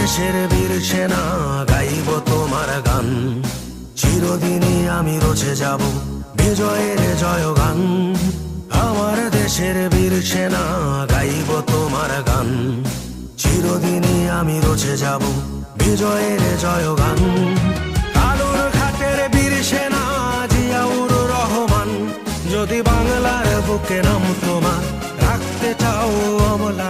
দেশের বীর সেনা, গাইব তোমার গান। চিরদিনই আমি রচে যাব বিজয়ের জয়গান। আমার দেশের বীর সেনা, গাইব তোমার গান। চিরদিনই আমি রচে যাব বিজয়ের জয়গান। আলোর ঘাটের বীর সেনা, জিয়াউর রহমান। যদি বাংলার বুকে নাম তোমার, রাখতে চাও অমলান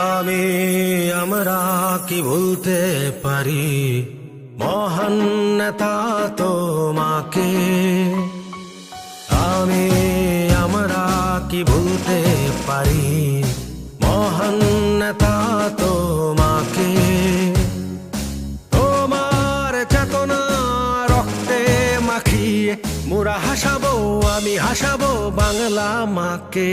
আমি আমরা কি ভুলতে পারি? মহান নেতা তোমাকে। আমি আমরা কি ভুলতে পারি? মহান নেতা তোমাকে। তোমার চেতনা রক্তে মাখিয়ে মোরা হাসাবো, আমি হাসাবো বাংলা মাকে।